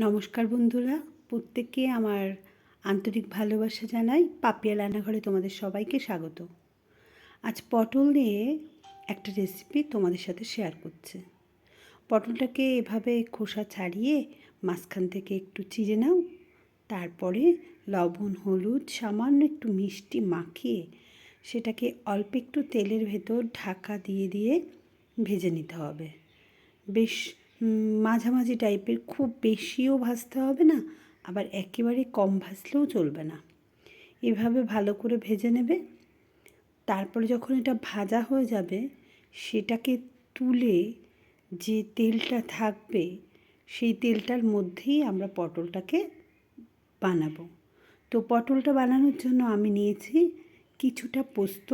নমস্কার বন্ধুরা, প্রত্যেককে আমার আন্তরিক ভালোবাসা জানাই, পাপিয়া রান্নাঘরে তোমাদের সবাইকে স্বাগত। আজ পটল নিয়ে একটা রেসিপি তোমাদের সাথে শেয়ার করছে। পটলটাকে এভাবে খোসা ছাড়িয়ে মাঝখান থেকে একটু চিড়ে নাও, তারপরে লবণ, হলুদ, সামান্য একটু মিষ্টি মাখিয়ে সেটাকে অল্প একটু তেলের ভেতর ঢাকা দিয়ে দিয়ে ভেজে নিতে হবে। বেশ মাঝামাঝি টাইপের খুব বেশিও ভাজতে হবে না, আবার একেবারে কম ভাজলেও চলবে না। এভাবে ভালো করে ভেজে নেবে, তারপরে যখন এটা ভাজা হয়ে যাবে, সেটাকে তুলে যে তেলটা থাকবে, সেই তেলটার মধ্যেই আমরা পটলটাকে বানাবো। তো পটলটা বানানোর জন্য আমি নিয়েছি কিছুটা পোস্ত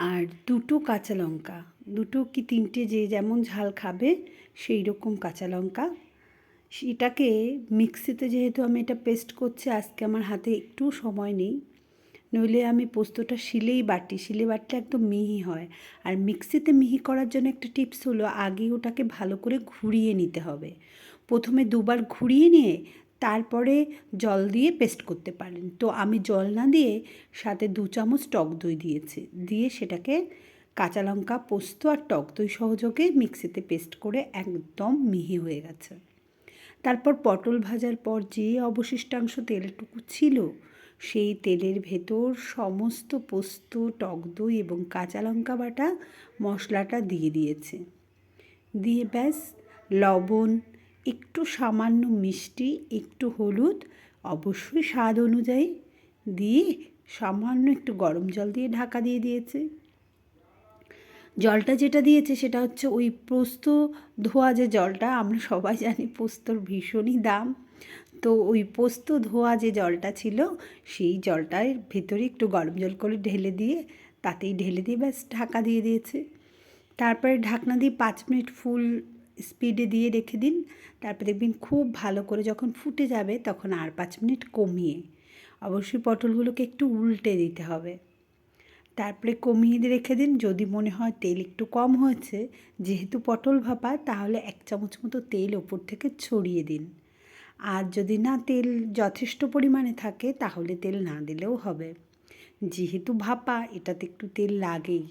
আর দুটো কাঁচা লঙ্কা, দুটো কি তিনটে যে যেমন ঝাল খাবে সেই রকম কাঁচা লঙ্কা। সেটাকে মিক্সিতে যেহেতু আমি এটা পেস্ট করছি, আজকে আমার হাতে একটু সময় নেই। নইলে আমি পোস্তটা শিলেই বাটি, শিলে বাটলে একদম মিহি হয়। আর মিক্সিতে মিহি করার জন্য একটা টিপস হলো, আগে ওটাকে ভালো করে ঘুরিয়ে নিতে হবে। প্রথমে দুবার ঘুরিয়ে নিয়ে তারপরে জল দিয়ে পেস্ট করতে পারেন। তো আমি জল না দিয়ে সাথে দু চামচ টক দই দিয়েছি। দিয়ে সেটাকে কাঁচা লঙ্কা, পোস্ত আর টক দই সহযোগে মিক্সিতে পেস্ট করে একদম মিহি হয়ে গেছে। তারপর পটল ভাজার পর যে অবশিষ্টাংশ তেলটুকু ছিল, সেই তেলের ভেতর সমস্ত পোস্ত, টক দই এবং কাঁচা লঙ্কা বাটা মশলাটা দিয়ে দিয়েছে। দিয়ে ব্যাস, লবণ একটু সামান্য মিষ্টি, একটু হলুদ, অবশ্যই স্বাদ অনুযায়ী দিয়ে সামান্য একটু গরম জল দিয়ে ঢাকা দিয়ে দিয়েছে। জলটা যেটা দিয়েছে সেটা হচ্ছে ওই পোস্ত ধোয়া যে জলটা, আমরা সবাই জানি পোস্তর ভীষণই দাম। তো ওই পোস্ত ধোয়া যে জলটা ছিল, সেই জলটার ভেতরে একটু গরম জল করে ঢেলে দিয়ে তাতেই ঢেলে দিয়ে ব্যাস ঢাকা দিয়ে দিয়েছে। তারপরে ঢাকনা দিয়ে পাঁচ মিনিট ফুল স্পিডে দিয়ে রেখে দিন। তারপর দেখবেন খুব ভালো করে যখন ফুটে যাবে তখন আর পাঁচ মিনিট কমিয়ে অবশ্যই পটলগুলোকে একটু উল্টে দিতে হবে। তারপরে কমিয়ে রেখে দিন। যদি মনে হয় তেল একটু কম হয়েছে, যেহেতু পটল ভাপা, তাহলে এক চামচ মতো তেল ওপর থেকে ছড়িয়ে দিন। আর যদি না, তেল যথেষ্ট পরিমাণে থাকে, তাহলে তেল না দিলেও হবে। যেহেতু ভাপা, এটাতে একটু তেল লাগেই।